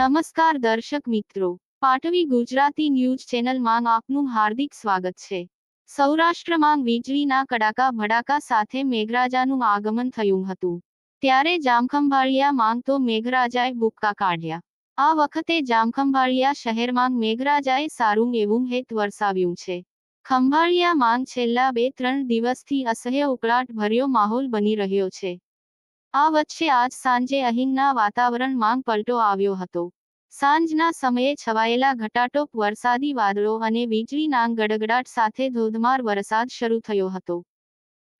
નમસ્કાર દર્શક મિત્રો. પાટવી ગુજરાતી ન્યૂઝ ચેનલમાં આપનું હાર્દિક સ્વાગત છે. સૌરાષ્ટ્રમાં વીજળીના કડાકા ભડાકા સાથે મેઘરાજાનું આગમન થયું હતું. ત્યારે જામખંભાળિયા માંગ તો મેઘરાજાએ બુક્કા કાઢ્યા. આ વખતે જામખંભાળિયા શહેરમાં મેઘરાજાએ સારું એવું હેત વરસાવ્યું છે. ખંભાળિયા માંગ છેલ્લા બે ત્રણ દિવસથી અસહ્ય ઉકળાટ ભર્યો માહોલ બની રહ્યો છે. આ વચ્ચે આજ સાંજે અહીંના વાતાવરણમાં પલટો આવ્યો હતો. સાંજના સમયે છવાયેલા ઘટાટોપ વરસાદી વાદળો અને વીજળીના ગડગડાટ સાથે ધોધમાર વરસાદ શરૂ થયો હતો.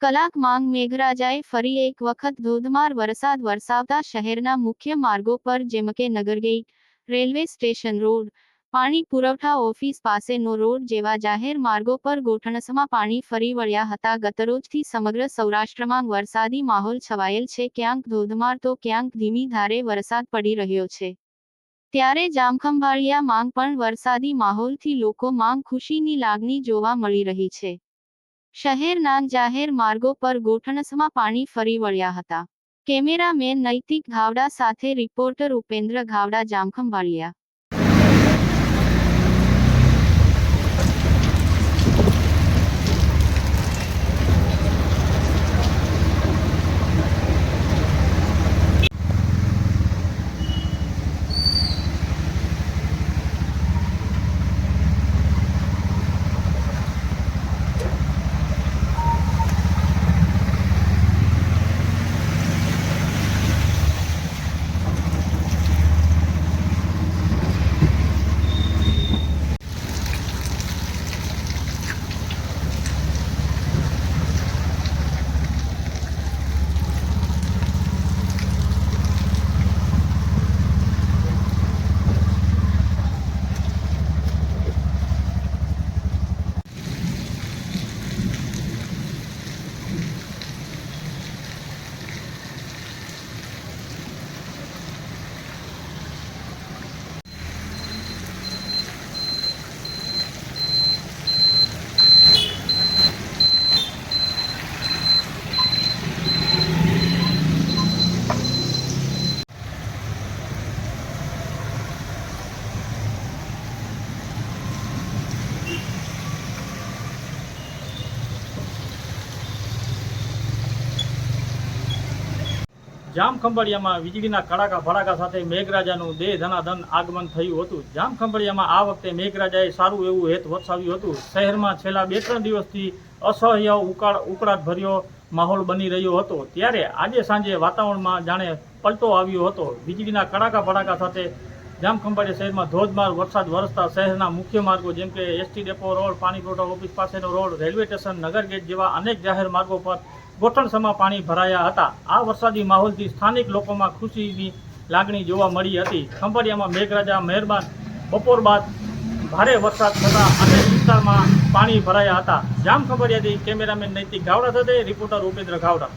કલાક માંગ મેઘરાજાએ ફરી એક વખત ધોધમાર વરસાદ વરસાવતા શહેરના મુખ્ય માર્ગો પર જેમ કે નગરગેટ રેલવે સ્ટેશન રોડ, પાણી પુરવઠા ઓફિસ પાસેનો રોડ જેવા જાહેર માર્ગો પર ગોઠણસમાં પાણી ફરી વળ્યા હતા. ગતરોજથી સમગ્ર સૌરાષ્ટ્રમાં વરસાદી માહોલ છવાયેલ છે. ક્યાંક ધોધમાર તો ક્યાંક ધીમી ધારે વરસાદ પડી રહ્યો છે. ત્યારે જામખંભાળિયા માંગ પણ વરસાદી માહોલથી લોકો માંગ ખુશીની લાગણી જોવા મળી રહી છે. શહેરના જાહેર માર્ગો પર ગોઠણસમાં પાણી ફરી વળ્યા હતા. કેમેરામેન નૈતિક ઘાવડા સાથે રિપોર્ટર ઉપેન્દ્ર ઘાવડા જામખંભાળિયા. જામખંભાળિયામાં વીજળીના કડાકા ભડાકા સાથે મેઘરાજાનું દેહ ધનાધન આગમન થયું હતું. જામખંભાળિયામાં આ વખતે મેઘરાજાએ સારું એવું હેત વરસાવ્યું હતું. શહેરમાં છેલ્લા બે ત્રણ દિવસથી અસહ્ય ઉકાળ ઉકળાટ ભર્યો માહોલ બની રહ્યો હતો. ત્યારે આજે સાંજે વાતાવરણમાં જાણે પલટો આવ્યો હતો. વીજળીના કડાકા ભડાકા સાથે જામખંભાળિયા શહેરમાં ધોધમાર વરસાદ વરસતા શહેરના મુખ્ય માર્ગો જેમ કે એસટી ડેપો રોડ, પાણી પુરવઠા ઓફિસ પાસેનો રોડ, રેલવે સ્ટેશન નગરગેટ જેવા અનેક જાહેર માર્ગો પર ગોઠણસમાં પાણી ભરાયા હતા. આ વરસાદી માહોલથી સ્થાનિક લોકોમાં ખુશીની લાગણી જોવા મળી હતી. ખંભાળિયામાં મેઘરાજા મહેરબાન. બપોર બાદ ભારે વરસાદ થતાં અનેક વિસ્તારમાં પાણી ભરાયા હતા. જામ ખંભાળિયાથી કેમેરામેન નૈતિક ગાવડા સાથે રિપોર્ટર ઉપેન્દ્ર ગાવડા.